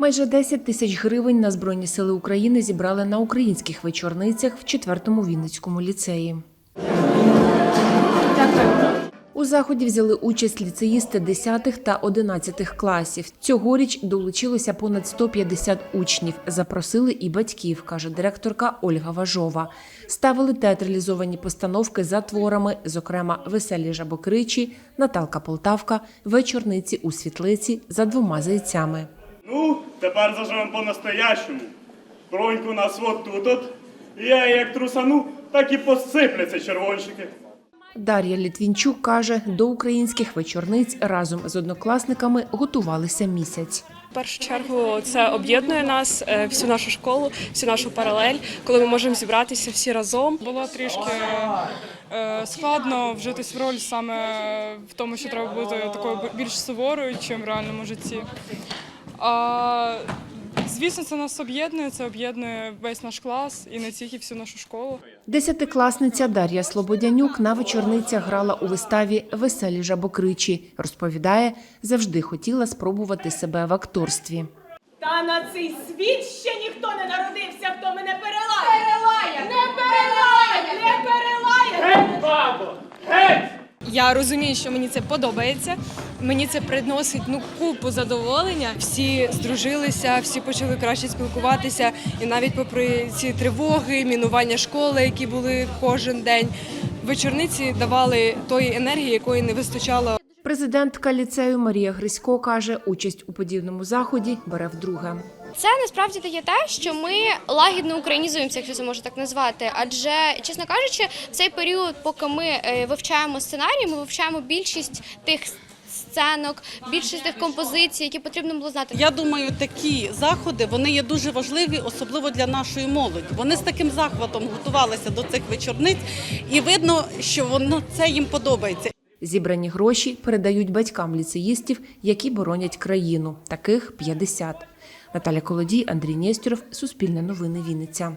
Майже 10 тисяч гривень на Збройні сили України зібрали на українських вечорницях в 4-му Вінницькому ліцеї. У заході взяли участь ліцеїсти 10 та 11 класів. Цьогоріч долучилося понад 150 учнів. Запросили і батьків, каже директорка Ольга Важова. Ставили театралізовані постановки за творами, зокрема веселі жабокричі, Наталка Полтавка, вечорниці у світлиці за двома зайцями. Ну, тепер заживемо по-настоящому. Броньку у нас от тут от. І я як трусану, так і посипляться червончики. Дар'я Літвінчук каже, до українських вечорниць разом з однокласниками готувалися місяць. В першу чергу це об'єднує нас, е, всю нашу школу, всю нашу паралель, коли ми можемо зібратися всі разом. Було трішки е, складно вжитись в роль саме в тому, що треба бути такою більш суворою, чим в реальному житті. А, звісно, це нас об'єднує, це об'єднує весь наш клас і не тільки всю нашу школу. Десятикласниця Дар'я Слободянюк на вечорницях грала у виставі Веселі жабокричі. Розповідає, завжди хотіла спробувати себе в акторстві. Та на цей світ ще ніхто не народився, хто мене перелає. Я розумію, що мені це подобається. Мені це приносить ну купу задоволення. Всі здружилися, всі почали краще спілкуватися. І навіть попри ці тривоги, мінування школи, які були кожен день, вечорниці давали тої енергії, якої не вистачало Президентка ліцею Марія Грисько каже, участь у подібному заході бере вдруге. Це насправді дає те, що ми лагідно українізуємося, якщо це можна так назвати. Адже, чесно кажучи, в цей період, поки ми е, вивчаємо сценарій, ми вивчаємо більшість тих сценок, більшість тих композицій, які потрібно було знати. Я думаю, такі заходи вони є дуже важливі, особливо для нашої молоді. Вони з таким захватом готувалися до цих вечорниць, і видно, що воно це їм подобається. Зібрані гроші передають батькам ліцеїстів, які боронять країну. Таких 50. Наталя Колодій, Андрій Нєстюров, Суспільне новини Вінниця.